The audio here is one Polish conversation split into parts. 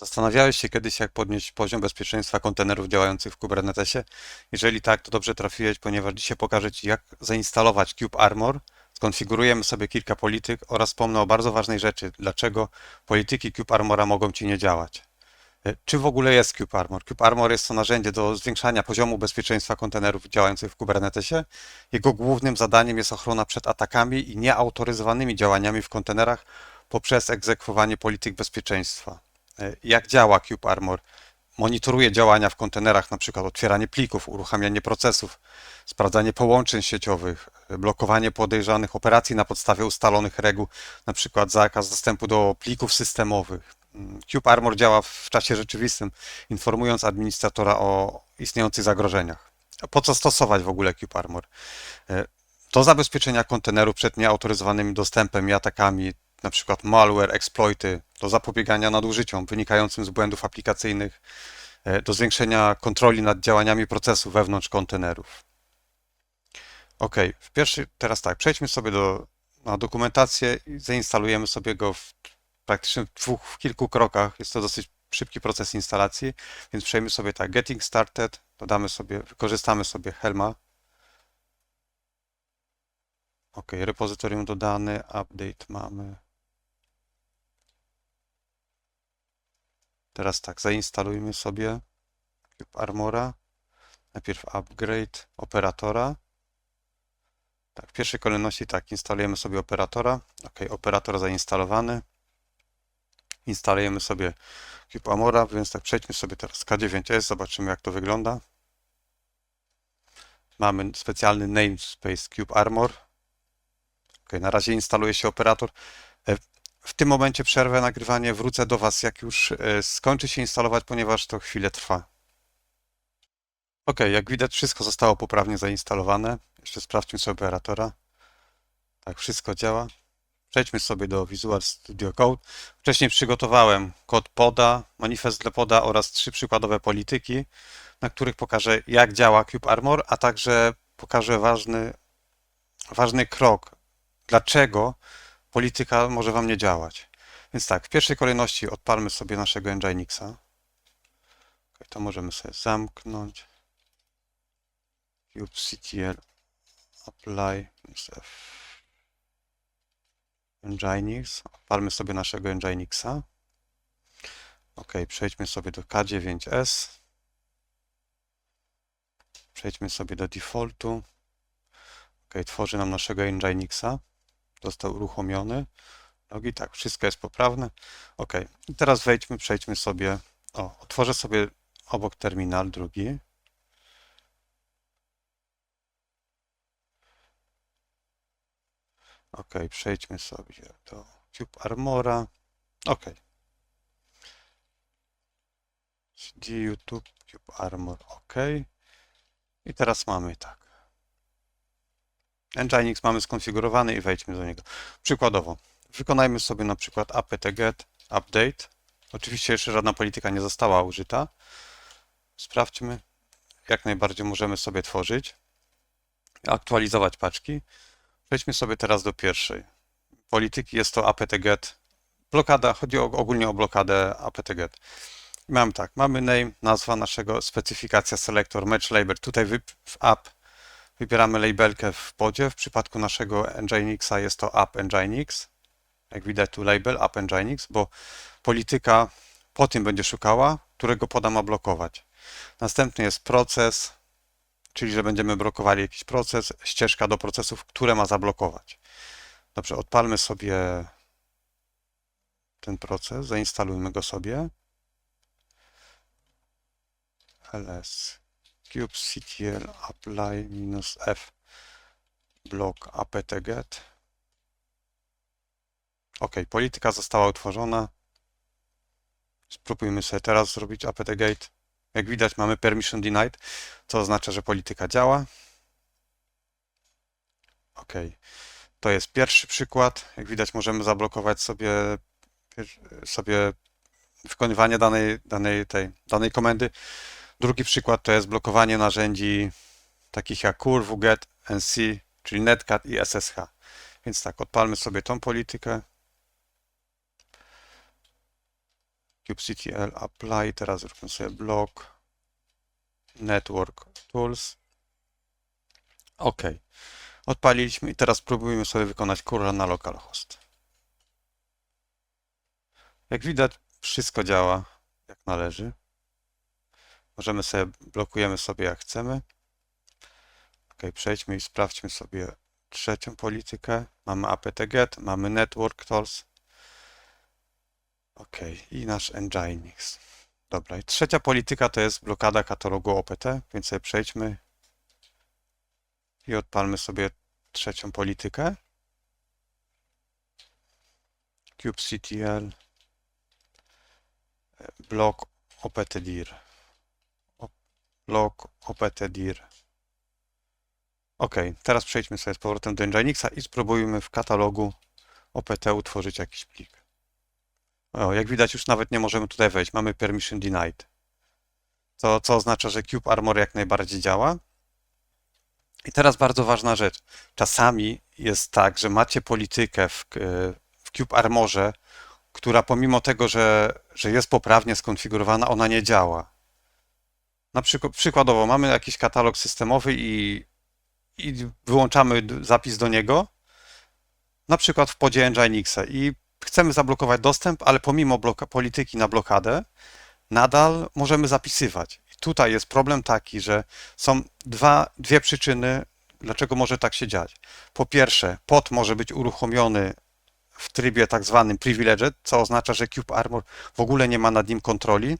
Zastanawiałeś się kiedyś, jak podnieść poziom bezpieczeństwa kontenerów działających w Kubernetesie? Jeżeli tak, to dobrze trafiłeś, ponieważ dzisiaj pokażę Ci, jak zainstalować Kube Armor. Skonfigurujemy sobie kilka polityk oraz wspomnę o bardzo ważnej rzeczy, dlaczego polityki Kube Armora mogą Ci nie działać. E, Czy w ogóle jest Kube Armor? Armor jest to narzędzie do zwiększania poziomu bezpieczeństwa kontenerów działających w Kubernetesie. Jego głównym zadaniem jest ochrona przed atakami i nieautoryzowanymi działaniami w kontenerach poprzez egzekwowanie polityk bezpieczeństwa. E, Jak działa Kube Armor? Monitoruje działania w kontenerach, przykład otwieranie plików, uruchamianie procesów, sprawdzanie połączeń sieciowych, e, blokowanie podejrzanych operacji na podstawie ustalonych reguł, przykład zakaz dostępu do plików systemowych. Mm, Cube Armor działa w czasie rzeczywistym, informując administratora o istniejących zagrożeniach. Po co stosować w ogóle Cube Armor? E, Do zabezpieczenia kontenerów przed nieautoryzowanym dostępem i atakami, przykład malware, exploity, do zapobiegania nadużyciom wynikającym z błędów aplikacyjnych, e, do zwiększenia kontroli nad działaniami procesu wewnątrz kontenerów. Ok, w pierwszy, teraz tak, przejdźmy sobie do, na dokumentację i zainstalujemy sobie go w praktycznie w dwóch, w kilku krokach. Jest to dosyć szybki proces instalacji, więc przejmę sobie tak, getting started, dodamy sobie, wykorzystamy sobie Helma. Ok, repozytorium dodane, update mamy. Teraz tak, zainstalujmy sobie Cube Armora. Najpierw upgrade operatora. Tak, w pierwszej kolejności tak, instalujemy sobie operatora. Ok, operator zainstalowany. Instalujemy sobie Cube Armora, więc tak przejdźmy sobie teraz K9S, zobaczymy jak to wygląda. Mamy specjalny namespace Cube Armor. Ok, na razie instaluje się operator. W tym momencie przerwę nagrywanie, wrócę do Was jak już e, skończy się instalować, ponieważ to chwilę trwa. Ok, jak widać wszystko zostało poprawnie zainstalowane. Jeszcze sprawdźmy sobie operatora. Tak, wszystko działa. Przejdźmy sobie do Visual Studio Code. Wcześniej przygotowałem kod poda, manifest dla poda oraz trzy przykładowe polityki, na których pokażę jak działa Cube Armor, a także pokażę ważny, ważny krok, dlaczego polityka może Wam nie działać. Więc tak, w pierwszej kolejności odpalmy sobie naszego Nginxa. To możemy sobie zamknąć. kubectl apply F. Nginx. Odpalmy sobie naszego Nginxa. Ok, przejdźmy sobie do K9S. Przejdźmy sobie do defaultu. Ok, tworzy nam naszego Nginxa. Został uruchomiony. Logi, tak, wszystko jest poprawne. Ok, i teraz wejdźmy, przejdźmy sobie. O, otworzę sobie obok terminal drugi. Ok, przejdźmy sobie do Cube Armora. Ok. CD YouTube, Cube Armor, ok. I teraz mamy tak. Nginx mamy skonfigurowany i wejdźmy do niego. Przykładowo, wykonajmy sobie na przykład apt-get update. Oczywiście jeszcze żadna polityka nie została użyta. Sprawdźmy. Jak najbardziej możemy sobie tworzyć. Aktualizować paczki. Przejdźmy sobie teraz do pierwszej polityki. Jest to apt-get. Blokada, chodzi ogólnie o blokadę apt-get. Mam tak, mamy name, nazwa naszego, specyfikacja selector, match label. Tutaj w app wybieramy labelkę w podzie. W przypadku naszego Nginxa jest to app Nginx. Jak widać tu label app Nginx, bo polityka po tym będzie szukała, którego poda ma blokować. Następny jest proces, czyli że będziemy blokowali jakiś proces, ścieżka do procesów, które ma zablokować. Dobrze, odpalmy sobie ten proces, zainstalujmy go sobie. ls kubectl apply minus f block apt-get. Ok, polityka została utworzona. Spróbujmy sobie teraz zrobić apt-get. Jak widać mamy permission denied, co oznacza, że polityka działa. Ok, to jest pierwszy przykład. Jak widać możemy zablokować sobie, sobie wykonywanie danej, danej, tej, danej komendy. Drugi przykład to jest blokowanie narzędzi takich jak CUR, WGET, NC, czyli Netcat i SSH. Więc tak, odpalmy sobie tą politykę. kubectl apply, teraz zróbmy sobie block network tools. OK. Odpaliliśmy i teraz spróbujmy sobie wykonać curla na localhost. Jak widać, wszystko działa jak należy. Możemy sobie, blokujemy sobie jak chcemy. OK, przejdźmy i sprawdźmy sobie trzecią politykę. Mamy apt-get, mamy network tools. OK, i nasz Nginx. Dobra, i trzecia polityka to jest blokada katalogu OPT, więc sobie przejdźmy i odpalmy sobie trzecią politykę. kubectl block optdir block optdir Ok, teraz przejdźmy sobie z powrotem do Nginxa i spróbujmy w katalogu opt utworzyć jakiś plik. O, jak widać już nawet nie możemy tutaj wejść, mamy permission denied. To, co oznacza, że Cube Armor jak najbardziej działa. I teraz bardzo ważna rzecz. Czasami jest tak, że macie politykę w, w Cube Armorze, która pomimo tego, że, że jest poprawnie skonfigurowana, ona nie działa. Na przykład, przykładowo mamy jakiś katalog systemowy i, i wyłączamy zapis do niego, na przykład w podzie Nginxa i chcemy zablokować dostęp, ale pomimo polityki na blokadę, nadal możemy zapisywać. I tutaj jest problem taki, że są dwa, dwie przyczyny, dlaczego może tak się dziać. Po pierwsze, pod może być uruchomiony w trybie tak zwanym privileged, co oznacza, że Cube Armor w ogóle nie ma nad nim kontroli.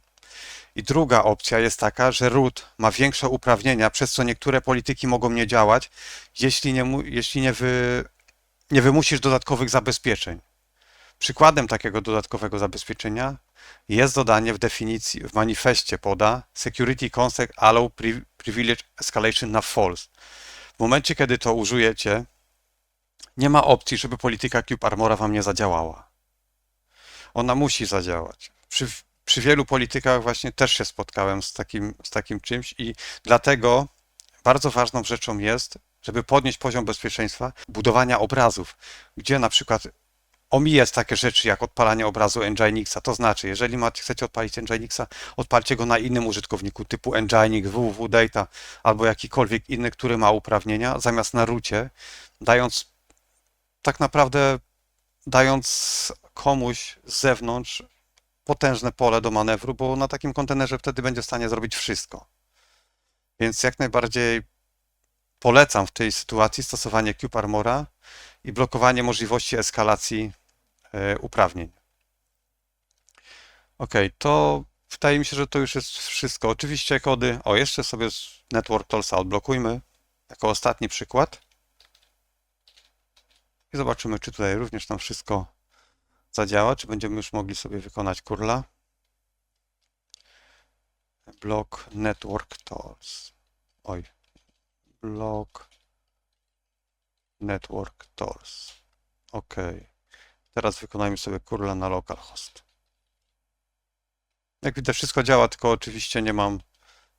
I druga opcja jest taka, że root ma większe uprawnienia, przez co niektóre polityki mogą nie działać, jeśli nie, jeśli nie, wy, nie wymusisz dodatkowych zabezpieczeń. Przykładem takiego dodatkowego zabezpieczenia jest dodanie w definicji, w manifestie poda security consec allow privilege escalation na false. W momencie, kiedy to użyjecie, nie ma opcji, żeby polityka Cube Armora wam nie zadziałała. Ona musi zadziałać. Przy, przy wielu politykach właśnie też się spotkałem z takim, z takim czymś i dlatego bardzo ważną rzeczą jest, żeby podnieść poziom bezpieczeństwa budowania obrazów, gdzie na przykład omijać takie rzeczy jak odpalanie obrazu Nginxa. To znaczy, jeżeli macie, chcecie odpalić Nginxa, odpalcie go na innym użytkowniku typu Nginx, www.data albo jakikolwiek inny, który ma uprawnienia, zamiast na rucie, dając tak naprawdę dając komuś z zewnątrz potężne pole do manewru, bo na takim kontenerze wtedy będzie w stanie zrobić wszystko. Więc jak najbardziej polecam w tej sytuacji stosowanie Cube Armora i blokowanie możliwości eskalacji e, uprawnień. Ok, to wydaje mi się, że to już jest wszystko. Oczywiście kody, o jeszcze sobie Network Toolsa odblokujmy jako ostatni przykład. I zobaczymy, czy tutaj również nam wszystko zadziała, czy będziemy już mogli sobie wykonać kurla. Block Network Tools. Oj. Block Network Tools. OK. Teraz wykonajmy sobie kurla na localhost. Jak widać wszystko działa, tylko oczywiście nie mam,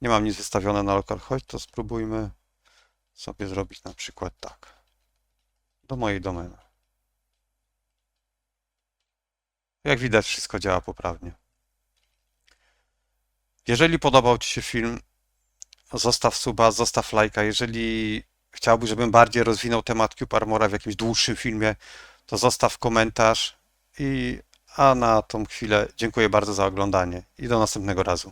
nie mam nic wystawione na localhost, to spróbujmy sobie zrobić na przykład tak. Do mojej domeny. Jak widać wszystko działa poprawnie. Jeżeli podobał Ci się film, zostaw suba, zostaw lajka. Jeżeli chciałbyś, żebym bardziej rozwinął temat Cube Armora w jakimś dłuższym filmie, to zostaw komentarz i a na tą chwilę dziękuję bardzo za oglądanie i do następnego razu.